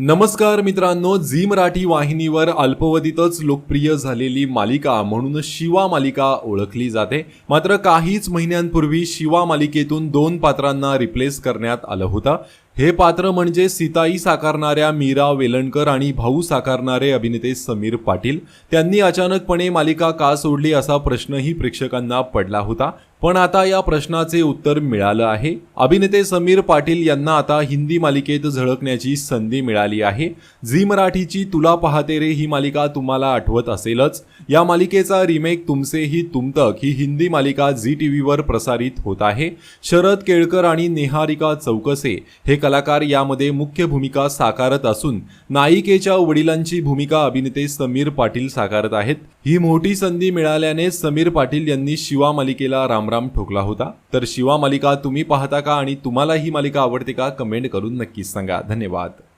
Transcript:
नमस्कार मित्रांनो झी मराठी वाहिनीवर अल्पवधीतच लोकप्रिय झालेली मालिका म्हणून शिवा मालिका ओळखली जाते. मात्र काहीच महिन्यांपूर्वी शिवा मालिकेतून दोन पात्रांना रिप्लेस करण्यात आलं होतं. हे पात्र म्हणजे सीताई साकारणाऱ्या मीरा वेलणकर आणि भाऊ साकारणारे अभिनेते समीर पाटील. त्यांनी अचानकपणे मालिका का सोडली असा प्रश्नही प्रेक्षकांना पडला होता. पण आता या प्रश्नाचे उत्तर मिळालं आहे. अभिनेते समीर पाटील यांना आता हिंदी मालिकेत झळकण्याची संधी मिळाली आहे. झी मराठीची तुला पाहते रे ही मालिका तुम्हाला आठवत असेलच. या मालिकेचा रिमेक तुमसे ही तुमतक ही हिंदी मालिका झी टी व्हीवर प्रसारित होत आहे. शरद केळकर आणि नेहारिका चौकसे हे कलाकार यामध्ये मुख्य भूमिका साकारत असून नायिकेच्या वडिलांची भूमिका अभिनेते समीर पाटील साकारत आहेत. ही मोठी संधी मिळाल्याने समीर पाटील यांनी शिवा मालिकेला रामराम ठोकला होता. तर शिवा मालिका तुम्ही पाहता का आणि तुम्हाला ही मालिका आवडते का कमेंट करून नक्कीच सांगा. धन्यवाद.